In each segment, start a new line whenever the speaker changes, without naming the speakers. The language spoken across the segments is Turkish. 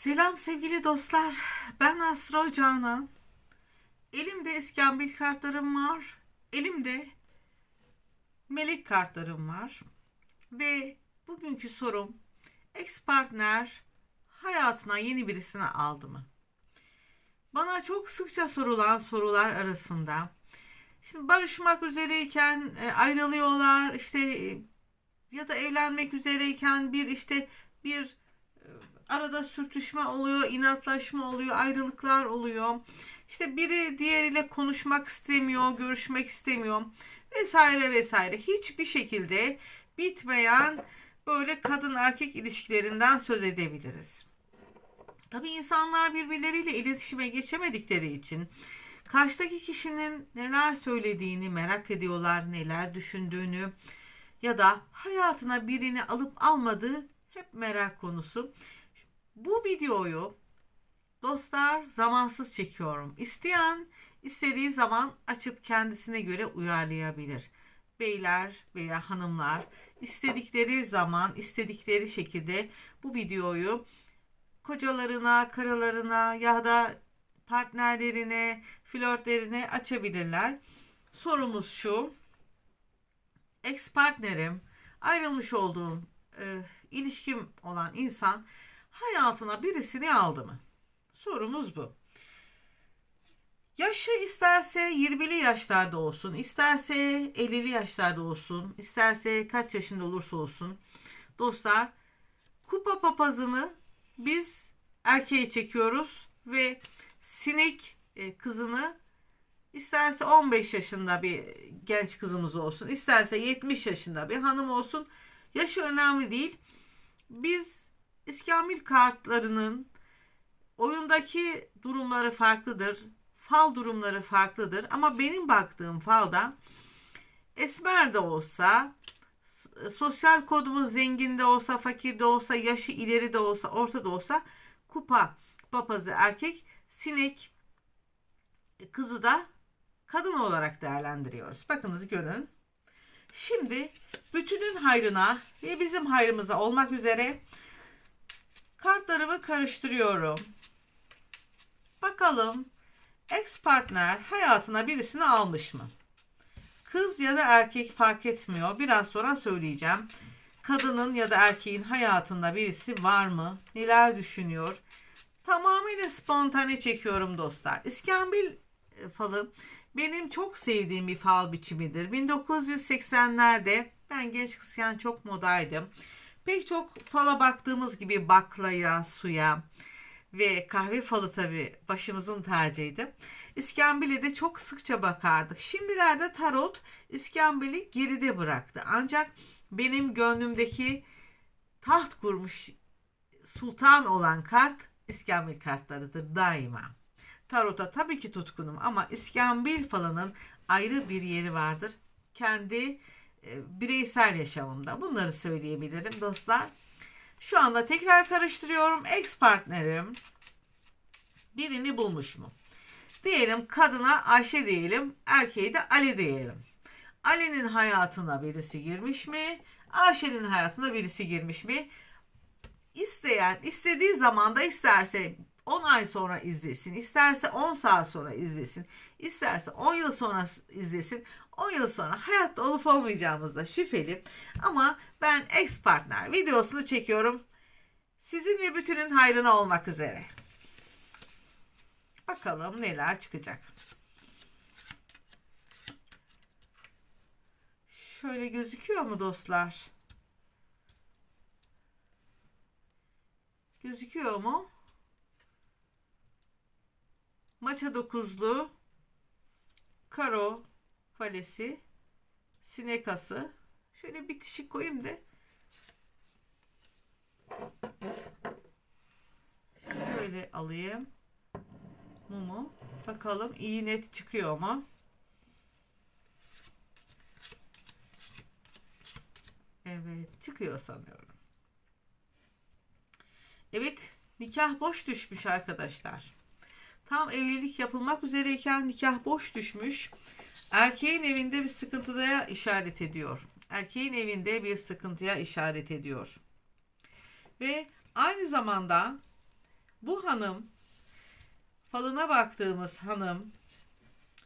Selam sevgili dostlar. Ben Astro Canan. Elimde iskambil kartlarım var. Elimde melek kartlarım var. Ve bugünkü sorum ex partner hayatına yeni birisini aldı mı? Bana çok sıkça sorulan sorular arasında Şimdi barışmak üzereyken e, ayrılıyorlar işte e, ya da evlenmek üzereyken bir işte bir arada sürtüşme oluyor, inatlaşma oluyor, ayrılıklar oluyor. İşte biri diğeriyle konuşmak istemiyor, görüşmek istemiyor vesaire vesaire. Hiçbir şekilde bitmeyen böyle kadın erkek ilişkilerinden söz edebiliriz. Tabii insanlar birbirleriyle iletişime geçemedikleri için karşıdaki kişinin neler söylediğini merak ediyorlar, neler düşündüğünü ya da hayatına birini alıp almadığı hep merak konusu. Bu videoyu dostlar zamansız çekiyorum. İsteyen istediği zaman açıp kendisine göre uyarlayabilir. Beyler veya hanımlar istedikleri zaman, istedikleri şekilde bu videoyu kocalarına, karılarına ya da partnerlerine, flörtlerine açabilirler. Sorumuz şu. Ex partnerim, ayrılmış olduğum e, ilişkim olan insan hayatına birisini aldı mı? Sorumuz bu. Yaşı isterse 20'li yaşlarda olsun, isterse 50'li yaşlarda olsun, isterse kaç yaşında olursa olsun. Dostlar, kupa papazını biz erkeğe çekiyoruz ve sinek e, kızını isterse 15 yaşında bir genç kızımız olsun, isterse 70 yaşında bir hanım olsun. Yaşı önemli değil. Biz İskambil kartlarının oyundaki durumları farklıdır. Fal durumları farklıdır. Ama benim baktığım falda esmer de olsa, sosyal kodumuz zengin de olsa, fakir de olsa, yaşı ileri de olsa, orta da olsa kupa papazı erkek, sinek kızı da kadın olarak değerlendiriyoruz. Bakınız görün. Şimdi bütünün hayrına ve bizim hayrımıza olmak üzere kartlarımı karıştırıyorum. Bakalım ex partner hayatına birisini almış mı? Kız ya da erkek fark etmiyor. Biraz sonra söyleyeceğim. Kadının ya da erkeğin hayatında birisi var mı? Neler düşünüyor? Tamamıyla spontane çekiyorum dostlar. İskambil falı benim çok sevdiğim bir fal biçimidir. 1980'lerde ben genç kızken çok modaydım. Pek çok fala baktığımız gibi baklaya, suya ve kahve falı tabi başımızın tacıydı. İskambil'e de çok sıkça bakardık. Şimdilerde tarot İskambil'i geride bıraktı. Ancak benim gönlümdeki taht kurmuş sultan olan kart İskambil kartlarıdır daima. Tarota tabii ki tutkunum ama İskambil falının ayrı bir yeri vardır. Kendi bireysel yaşamımda. Bunları söyleyebilirim dostlar. Şu anda tekrar karıştırıyorum. Ex partnerim birini bulmuş mu? Diyelim kadına Ayşe diyelim, erkeğe de Ali diyelim. Ali'nin hayatına birisi girmiş mi? Ayşe'nin hayatına birisi girmiş mi? İsteyen istediği zamanda isterse 10 ay sonra izlesin, isterse 10 saat sonra izlesin, isterse 10 yıl sonra izlesin. 10 yıl sonra hayatta olup olmayacağımızda şüpheli. Ama ben ex partner videosunu çekiyorum. Sizin ve bütünün hayrına olmak üzere. Bakalım neler çıkacak. Şöyle gözüküyor mu dostlar? Gözüküyor mu? Maça dokuzlu, karo, falesi, sinekası. Şöyle bitişik koyayım da. Şöyle alayım. Mumu. Bakalım iyi net çıkıyor mu? Evet çıkıyor sanıyorum. Evet nikah boş düşmüş arkadaşlar. Tam evlilik yapılmak üzereyken nikah boş düşmüş. Erkeğin evinde bir sıkıntıya işaret ediyor. Erkeğin evinde bir sıkıntıya işaret ediyor. Ve aynı zamanda Bu hanım falına baktığımız hanım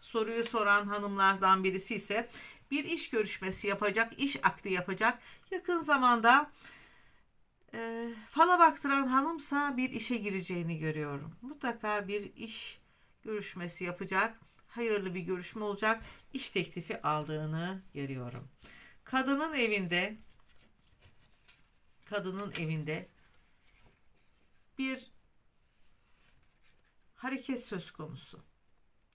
soruyu soran hanımlardan birisi ise bir iş görüşmesi yapacak, iş akdi yapacak. Yakın zamanda e, fala baktıran hanımsa bir işe gireceğini görüyorum. Mutlaka bir iş görüşmesi yapacak. Hayırlı bir görüşme olacak. İş teklifi aldığını görüyorum. Kadının evinde kadının evinde bir hareket söz konusu.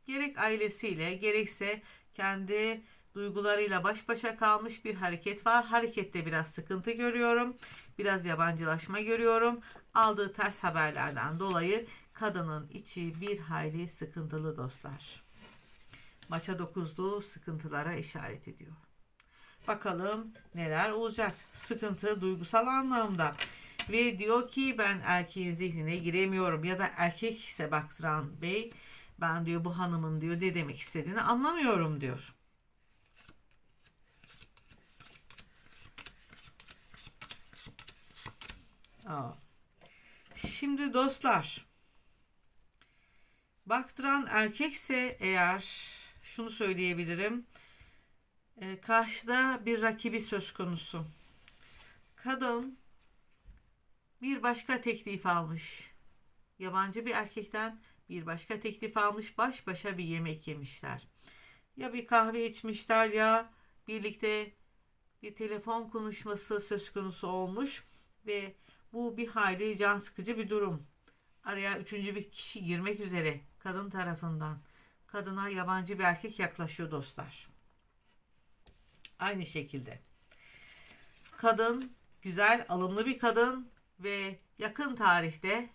Gerek ailesiyle gerekse kendi duygularıyla baş başa kalmış bir hareket var. Harekette biraz sıkıntı görüyorum. Biraz yabancılaşma görüyorum. Aldığı ters haberlerden dolayı kadının içi bir hayli sıkıntılı dostlar. Maça dokuzlu sıkıntılara işaret ediyor. Bakalım neler olacak. Sıkıntı duygusal anlamda. Ve diyor ki ben erkeğin zihnine giremiyorum ya da erkek ise baktıran bey ben diyor bu hanımın diyor ne demek istediğini anlamıyorum diyor. Şimdi dostlar baktıran erkekse eğer şunu söyleyebilirim. E, karşıda bir rakibi söz konusu. Kadın bir başka teklif almış. Yabancı bir erkekten bir başka teklif almış. Baş başa bir yemek yemişler. Ya bir kahve içmişler ya birlikte bir telefon konuşması söz konusu olmuş ve bu bir hayli can sıkıcı bir durum. Araya üçüncü bir kişi girmek üzere kadın tarafından. Kadına yabancı bir erkek yaklaşıyor dostlar. Aynı şekilde. Kadın güzel, alımlı bir kadın ve yakın tarihte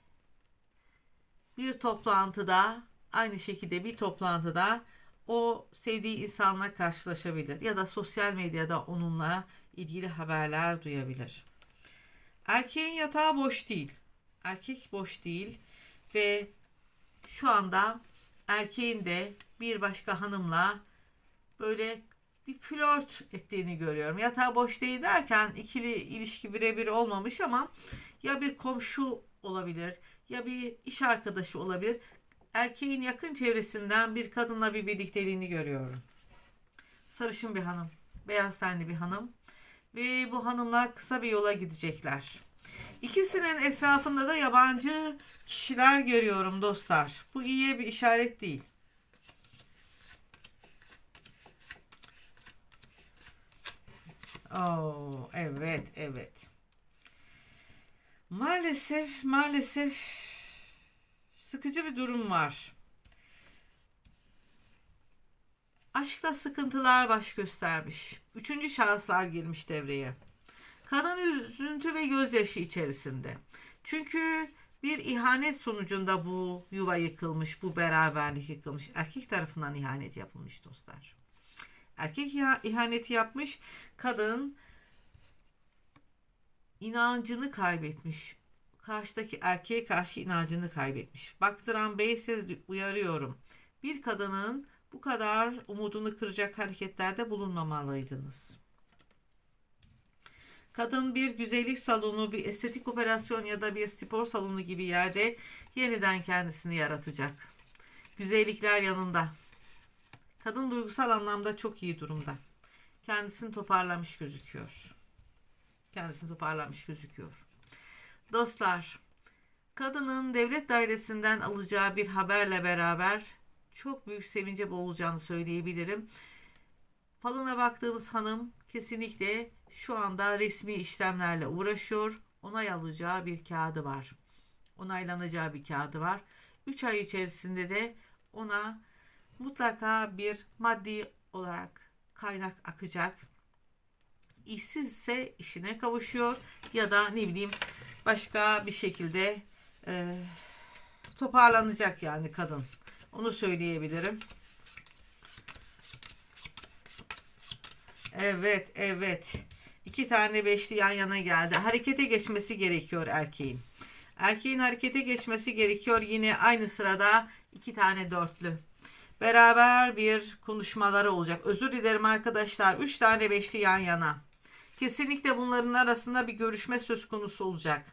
bir toplantıda aynı şekilde bir toplantıda o sevdiği insanla karşılaşabilir ya da sosyal medyada onunla ilgili haberler duyabilir. Erkeğin yatağı boş değil. Erkek boş değil ve şu anda erkeğin de bir başka hanımla böyle bir flört ettiğini görüyorum. Yatağı boş değil derken ikili ilişki birebir olmamış ama ya bir komşu olabilir ya bir iş arkadaşı olabilir. Erkeğin yakın çevresinden bir kadınla bir birlikteliğini görüyorum. Sarışın bir hanım, beyaz tenli bir hanım ve bu hanımlar kısa bir yola gidecekler. İkisinin etrafında da yabancı kişiler görüyorum dostlar. Bu iyiye bir işaret değil. Oo, evet, evet. Maalesef, maalesef sıkıcı bir durum var. Aşkta sıkıntılar baş göstermiş. Üçüncü şahıslar girmiş devreye. Kadın üzüntü ve gözyaşı içerisinde. Çünkü bir ihanet sonucunda bu yuva yıkılmış, bu beraberlik yıkılmış. Erkek tarafından ihanet yapılmış dostlar. Erkek ihaneti yapmış, kadın inancını kaybetmiş. Karşıdaki erkeğe karşı inancını kaybetmiş. Baktıran Bey uyarıyorum. Bir kadının bu kadar umudunu kıracak hareketlerde bulunmamalıydınız. Kadın bir güzellik salonu, bir estetik operasyon ya da bir spor salonu gibi yerde yeniden kendisini yaratacak. Güzellikler yanında. Kadın duygusal anlamda çok iyi durumda. Kendisini toparlamış gözüküyor. Kendisini toparlamış gözüküyor. Dostlar, kadının devlet dairesinden alacağı bir haberle beraber çok büyük sevince boğulacağını söyleyebilirim. Falına baktığımız hanım kesinlikle şu anda resmi işlemlerle uğraşıyor. Onay alacağı bir kağıdı var. Onaylanacağı bir kağıdı var. 3 ay içerisinde de ona mutlaka bir maddi olarak kaynak akacak. İşsizse işine kavuşuyor ya da ne bileyim başka bir şekilde e, toparlanacak yani kadın. Onu söyleyebilirim. Evet, evet. İki tane beşli yan yana geldi. Harekete geçmesi gerekiyor erkeğin. Erkeğin harekete geçmesi gerekiyor. Yine aynı sırada iki tane dörtlü. Beraber bir konuşmaları olacak. Özür dilerim arkadaşlar. Üç tane beşli yan yana. Kesinlikle bunların arasında bir görüşme söz konusu olacak.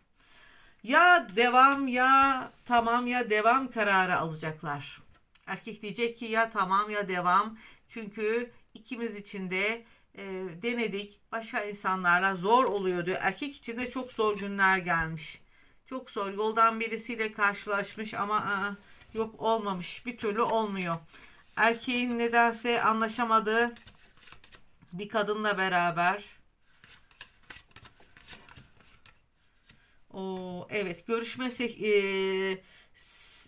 Ya devam ya tamam ya devam kararı alacaklar. Erkek diyecek ki ya tamam ya devam. Çünkü ikimiz için de e, denedik. Başka insanlarla zor oluyor diyor. Erkek için de çok zor günler gelmiş. Çok zor. Yoldan birisiyle karşılaşmış ama aa, yok olmamış. Bir türlü olmuyor. Erkeğin nedense anlaşamadığı bir kadınla beraber. O evet görüşme sek- e,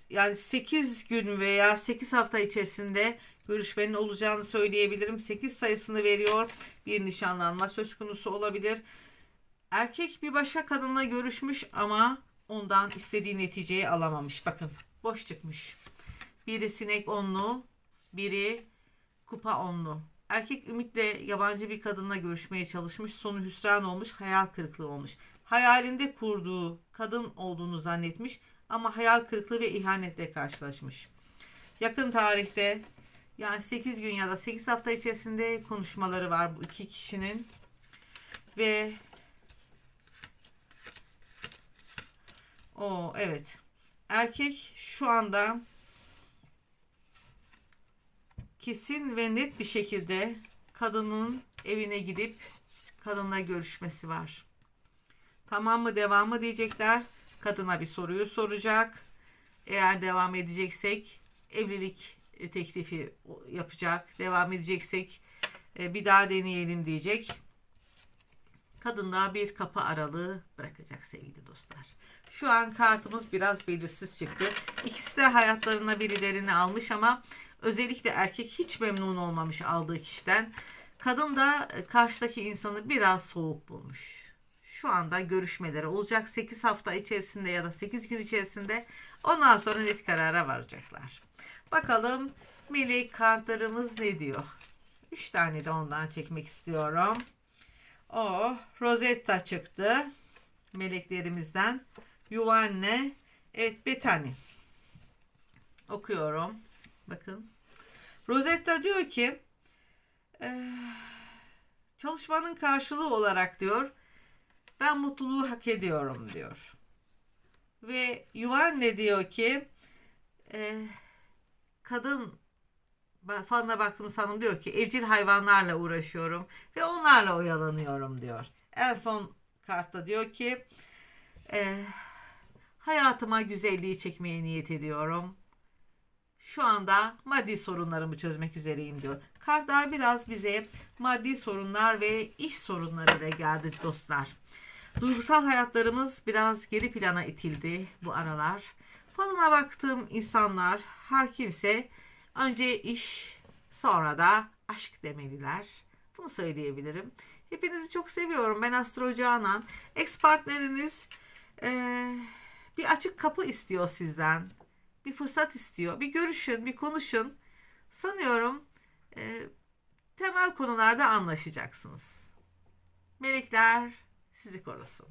yani 8 gün veya 8 hafta içerisinde görüşmenin olacağını söyleyebilirim. 8 sayısını veriyor. Bir nişanlanma söz konusu olabilir. Erkek bir başka kadınla görüşmüş ama ondan istediği neticeyi alamamış. Bakın boş çıkmış. Biri sinek onlu, biri kupa onlu. Erkek ümitle yabancı bir kadınla görüşmeye çalışmış. Sonu hüsran olmuş, hayal kırıklığı olmuş. Hayalinde kurduğu kadın olduğunu zannetmiş ama hayal kırıklığı ve ihanetle karşılaşmış. Yakın tarihte yani 8 gün ya da 8 hafta içerisinde konuşmaları var bu iki kişinin. Ve o evet. Erkek şu anda kesin ve net bir şekilde kadının evine gidip kadınla görüşmesi var. Tamam mı devam mı diyecekler. Kadına bir soruyu soracak. Eğer devam edeceksek evlilik teklifi yapacak. Devam edeceksek e, bir daha deneyelim diyecek. Kadın da bir kapı aralığı bırakacak sevgili dostlar. Şu an kartımız biraz belirsiz çıktı. İkisi de hayatlarına birilerini almış ama özellikle erkek hiç memnun olmamış aldığı kişiden. Kadın da karşıdaki insanı biraz soğuk bulmuş. Şu anda görüşmeleri olacak 8 hafta içerisinde ya da 8 gün içerisinde. Ondan sonra net karara varacaklar. Bakalım melek kartlarımız ne diyor? 3 tane de ondan çekmek istiyorum. O Rosetta çıktı. Meleklerimizden. Yuvanne. Evet Betani. Okuyorum. Bakın. Rosetta diyor ki "Eee, çalışmanın karşılığı olarak diyor ben mutluluğu hak ediyorum diyor. Ve Yuvanne diyor ki "Eee, kadın ben falına baktım sanırım diyor ki evcil hayvanlarla uğraşıyorum ve onlarla oyalanıyorum diyor. En son kartta diyor ki "Eee, hayatıma güzelliği çekmeye niyet ediyorum. Şu anda maddi sorunlarımı çözmek üzereyim diyor. Kartlar biraz bize maddi sorunlar ve iş sorunlarıyla geldi dostlar. Duygusal hayatlarımız biraz geri plana itildi bu aralar. Falına baktığım insanlar her kimse önce iş sonra da aşk demeliler. Bunu söyleyebilirim. Hepinizi çok seviyorum. Ben Astro Canan. Ex partneriniz eee, bir açık kapı istiyor sizden. Bir fırsat istiyor. Bir görüşün, bir konuşun. Sanıyorum eee, temel konularda anlaşacaksınız. Melekler sizi korusun.